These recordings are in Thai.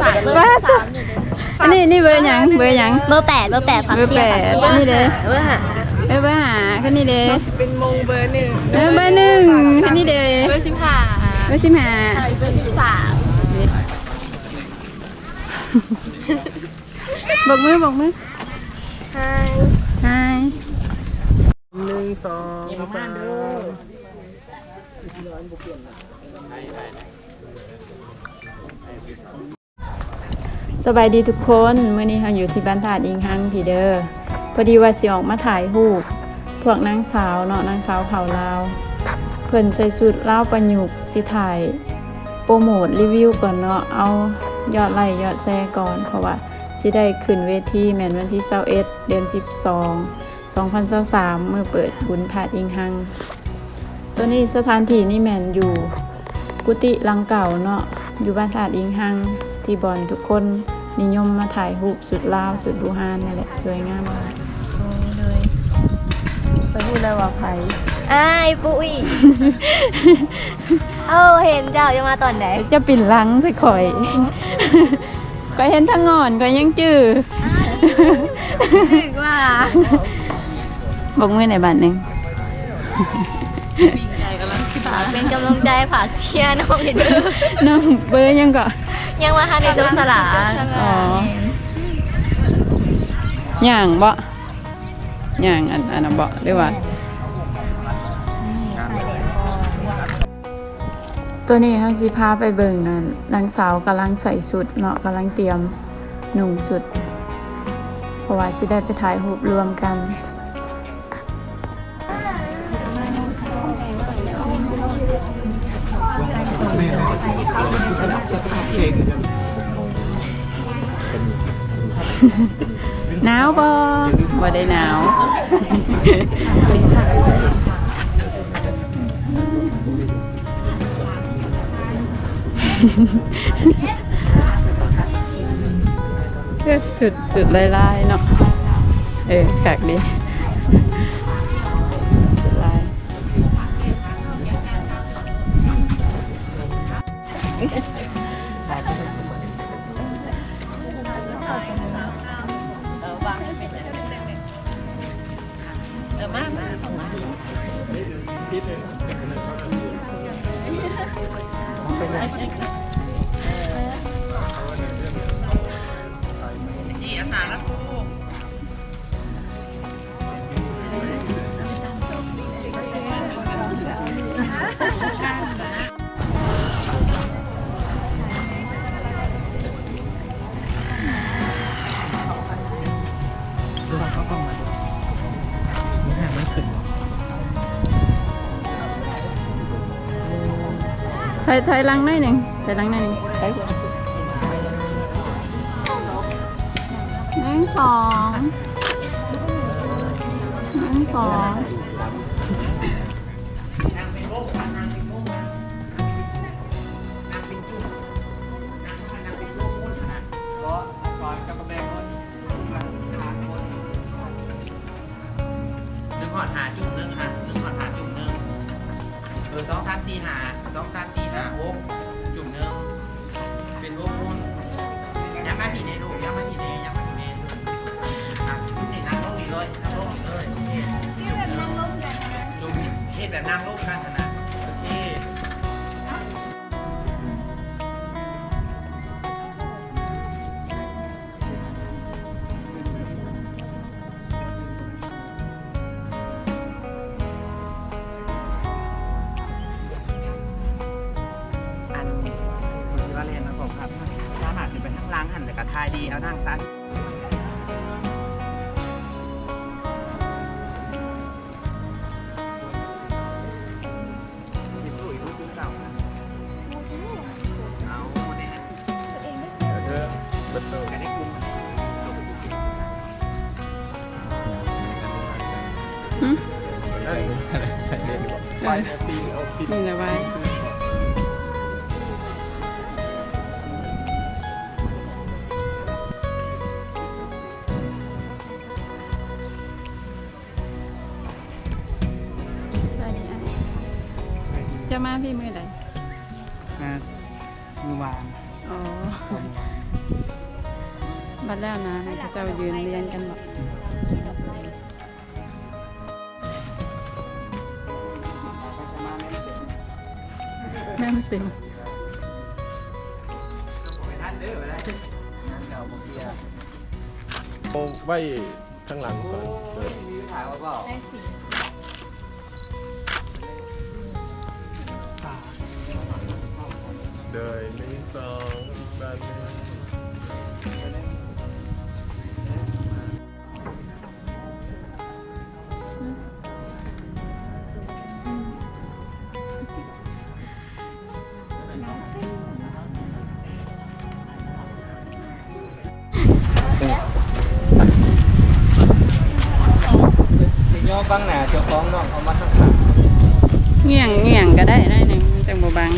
ฝากเบอว่าร์สามหนึ่งอันนี้นี่เบอร์หยังเบอร์หยังเบอร์แปดเบอร์แปดผักเบอร์เชียแปร์ดนี่เด้อเบอร์ห้าเบอร์เบอร์หาคนนี้เด้อเป็นมงเบอร์หนึ่งเออเบอร์หนึ่งคนนี้เด้อเบอร์สิบห้าเบอร์สิบห้าเบอร์ที่สามบอกมือบอกมือใช่ใช่หนึ่งสองสาม สบายดีทุกคนเมื่อนี้เราอยู่ที่บ้านถาดอิงฮังพีเดอร์พอดีว่าสิออกมาถ่ายรูปพวกนางสาวเนาะนางสาวเผาลาว เพิ่นใส่ชุดเลาประยุกต์สิถ่ายโปรโมทรีวิวก่อนเนาะเอายอดไลค์ยอดแชร์ก่อน เพราะว่าสิได้ขึ้นเวทีแม่นวันที่21เดือน 12 2023เมื่อเปิดบุญถาดอิงฮังตัวนี้สถานที่นี่แม่นอยู่กุฏิลังเก่าเนาะอยู่บ้านถาดอิงฮัง ที่บอนทุกคนนิยมมาถ่ายรูปสุดลาวสุดบูฮานนี่แหละสวยงามมากเลยไปพูดได้ว่าไผอ้ายปุ้ยเอ้าเห็นเจ้าจะมาตอนไหนจะปิ่นหลังสิข่อย ก็เห็นทั้งงอนก็ยังจื้อนึกว่าบอกมือในบ้านหนึ่งฝากเป็นกำลังใจฝากเชียร์น้องนิดนึงน้องเบอร์ยังก็ยังมาทันในตัวสลาอ๋อย่างบ่ย่างอันอันนั้นบ่หรือว่าตัวนี้เขาสิพาไปเบิ่งนั่นนางสาวกำลังใส่สุดเนาะกำลังเตรียมหนุ่งสุด เพราะว่าสิได้ไปถ่ายรูปรวมกัน หนาวบ่บ่ได้หนาวเลือกสุดสุดลายๆเนาะเออขกดี ถอยถอยหลังหน่อยหนึ่งถอยหลังหน่อยหนึ่ง สองนึ่งสอง แบบนั่งลงกันนะโอเคอันคุณที่ว่าเรียนนะผมครับถ้าหากขึ้นไปข้างล่างหันไปกับทายดีเอานั่งซ้า นี่ยปีเอาปีนี่นะไว้ได้นี่อะจะมาพี่มือใดมามือวางอ๋อบัดแล้วนะเขาจ้ายืนเรียนกันบอก แม่มติงเอาไว้ข้างหลังก่อนเออเดินหนึ่งสองด้านหนึ่ง บังหน้าเจ้าของน้องเอามาทั้งหลังเงี่ยงเงี่ยงก็ได้หน่อยหนึ่งจังบบัง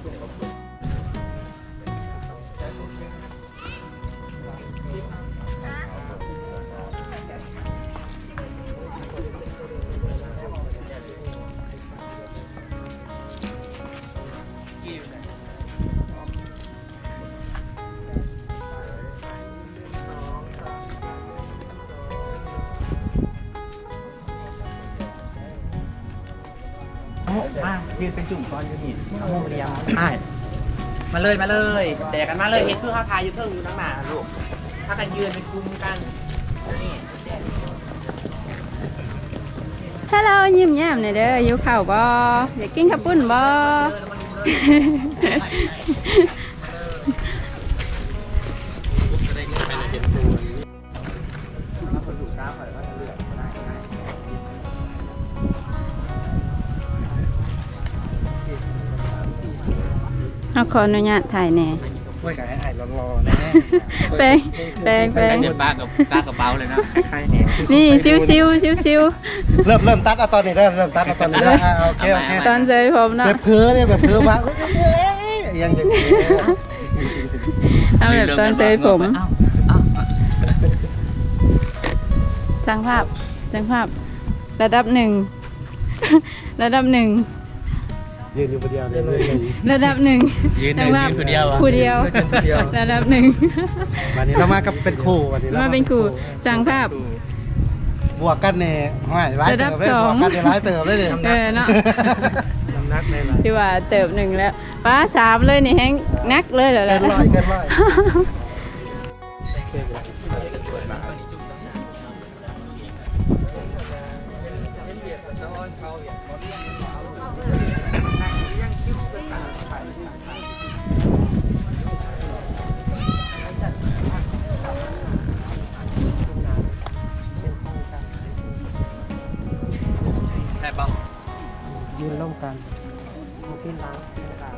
หนึ่งส องนี่มากๆเด้อมายืนเป็นจุ่มก้อนอยู่นี่เอาโมเรียมอ่ายมาเลยมาเลยแต่กันมาเลยเห็นคือข้าวทายอยู่เทิงอยู่ทั้งหน้าลูกถ้ากันยืนเป็นกลุ่มกันนี่ฮัลโหลยิ้มแย้มหน่อยเด้อหิวข้าวบ่อยากกินข้าวปุ้นบ่ ขออนุญาตถ่ายแหน่ช่วยกันให้ไอ้รอๆแน่แปลงแปลงแปลงเดินป้ากับป้ากระเป๋าเลยนะใครแหนนี่ชิวชิวชิวชิวเริ่มเริ่มตัดเอาตอนนี้เริ่มเริ่มตัดเอาตอนนี้เริ่มอ่าโอเคโอเคตอนเจอผมเนาะแบบเพ้อเนี่ยแบบเพ้อมาเอ้ยเอ้ยเอ้ยยังจะเพ้อเอาแบบตอนเจอผมจังภาพจังภาพระดับหนึ่งระดับหนึ่ง ยืนอยู่คนเดียวเลยเลยระดับหนึ่งยืนหจันึ่งงภาพยืนคนเดียวอะ ผู้เดียวคนเดียวระดับหนึ่งวันนี้เรามากับเป็นครูวันนี้รมาเป็นครูจังภาพ บวกกันเนี่ยห้อยร้ายระดัเติบบเลยสองบวกกันเนี่ยร้ายเติบเลยเนี่ยเออเนาะ น้ำหนักในหลังที่ว่าเติบหนึ่งแล้วป้าสามเลยนี่แห้งนักเลยเหรอเกินร้อยเกินร้อย ยืนร่วมกันกินล้างกินขา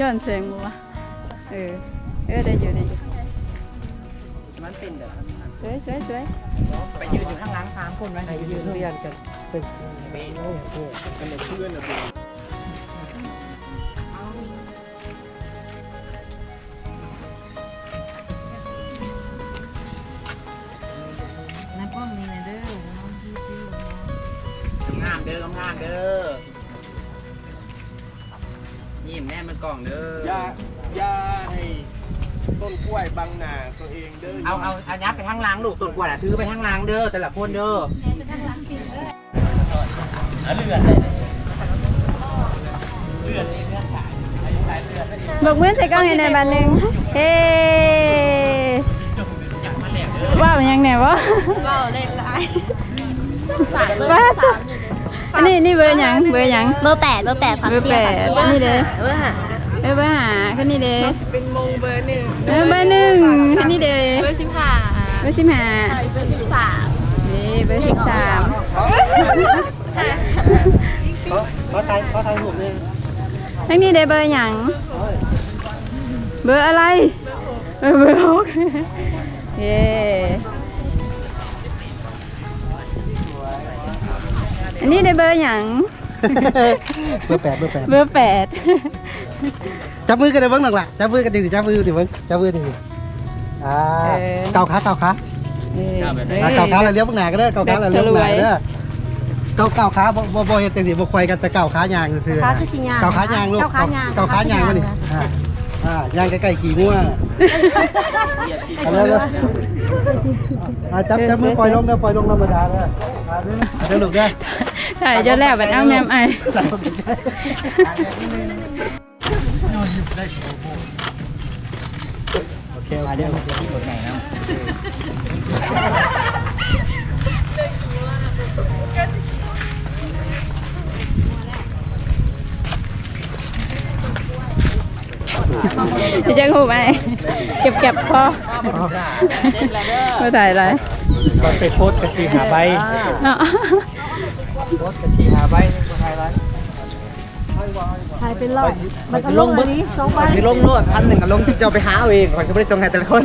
ย้อนเสียงบัวะเออ เออได้อยู่ได้อยู่มันเป็นเด้อสวยสวยสวยไปยืนอยู่ข้างหลังสามคนไว้ไหนยืนเรียนกันเป็นกันเป็นเพื่อนนะเป็นงาม เด้องามเด้อยิ้มแน่มันกล่องเด้อ อย่าอย่าให้ต้นกล้วยบังหน้าตัวเองเด้อเอาเอาเอายับไปทางหลังลูกตุ่นกว่าน่ะถือไปทางหลังเด้อแต่ละคนเด้อบอกมือใส่กล้องให้ในอยบานหนึ่งเฮ้ว่ามันยังไงวะเบาเล่นไรว่า อันนี้นี่เบอร์หยังเบอร์หยังเบอร์แปดเบอร์แปดผักเบอร์เสีแปยดอันนี้เด้อเบอร์หาเออเบอร์หาคนนี้เด้อเป็นมงเบอร์หนึ่งเออเบอร์หนึ่งคนนี้เด้อเบอร์สิบห้าเบอร์สิบห้าเบอร์สิบสามนี่เบอร์สิบสามเขาเขาถ่ายเขาถ่ายรูปเลยทั้งนี้เด้อเบอร์หยังเบอร์อะไรเบอร์เบอร์หกเย้ อันนี้ได้เบอร์หยังเบอร์แปดเบอร์แปดเบอร์แปดจับมือกันเลยเบิ้งหนักละจับมือกันดิจับมือดิเบิ้งจับมือดิอ่าเก่าขาเก่าขานี่อ่าเก่าขาเราเลี้ยวเบื้องหน้าก็ได้เก่าขาเราเลี้ยวเบื้องหน้าก็ได้เก่าเก่าขาบ่บ่บ่เฮ็ดจังซี่บ่ควายกันแต่เก่าขายางซื่อๆขาคือสิย่างเก่าขายางลูกเก่าขายางเก่าขายางมาดิอ่าอ่ายางใกล้ๆขี่งัวเอาเร็วๆอ่าจับจับมือปล่อยลงเด้อปล่อยลงธรรมดาเด้ออ่าเด้อเด้อลูกเด้อ ถ่ายจนแล้วบัดเอาแมมไอโอเคโอเคโอเคจะจังหูไหมเก็บเก็บพอไม่ถ่ายอะไรก่อนไปโพสต์กระชีหาใบ เนาะโพสต์กระชีหาใบคนไทยไรถ่ายเป็นรอบมันจะลงเบิ้งมันจะลงโลดพันหนึ่งกับลงสิบเจ้าไปหาเอาเองขอจะไม่ได้ส่งให้แต่ละคน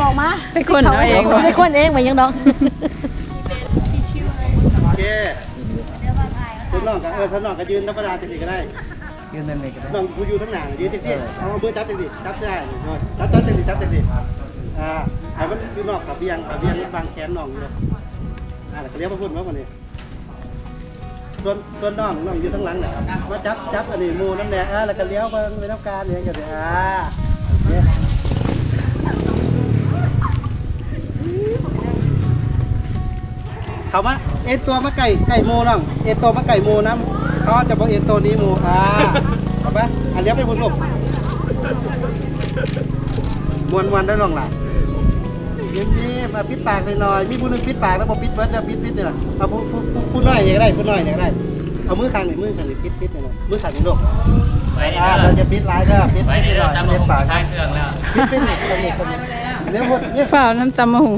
บอกมาไปคนเอาเองไม่คนเองเหมือนยังดองโอเคคุณน้องก็เออถ้าน้องก็ยืนธรรมดาจังซี่ก็ได้ยืนนั่นเลยก็ได้น้องกูอยู่ทั้งหน้ายืนจังซี่เอามือร์จับจังซี่จับใช่จับจับจังซี่จับจังซี่อ่าให้มันอยู่นอกกับเบียงกับเบียงบางแขนน้องอยู่เลยอ่าแล้วก็เลี้ยวมาพุ่นมาวันนี้ ส่วนส่วนน้องน้องอยู่ทั้งหลังเนี่ยมาจับจับอันนี้หมูน้ำแดงอ่าแล้วก็เลี้ยวไปไปน้ำการเนี่ยอย่างเงี้ยอ่าโอเคเขามาเอ็นตัวมาไก่ไก่โมน้องเอ็นตัวมาไก่โมน้ำเขาจะบอกเอ็นตัวนี้โมอ่าเอาไปอะเลี้ยวไปพุ่นลูกมวนมวนได้น้องล่ะ เยี่ยมยี่มาปิดปากหน่อยๆมีผู้หนึงปิดปากแล้วบอกปิดเบิร์ดแล้วปิดปิดเนี่ยนะเอาผู้ผู้ผู้ผู้น้อยอย่างไรผู้น้อยอย่างไรเอามือข้างหนึ่งมือข้างหนึ่งปิดปิดเนี่ยนะมือข้างหนึ่งลูกไปนี่อ่าเด้เราอจะปิดไลน์ก็ปิดไปปิดนี่หเด้น่ออยตามมาปิดผมปากท้ายเครื่องแล้วปิดปิดเนี่ยปิดเนี่ยปิดเนี่ยเดี๋ยวหมดเนี่ยเปล่าน้ำตำมะหู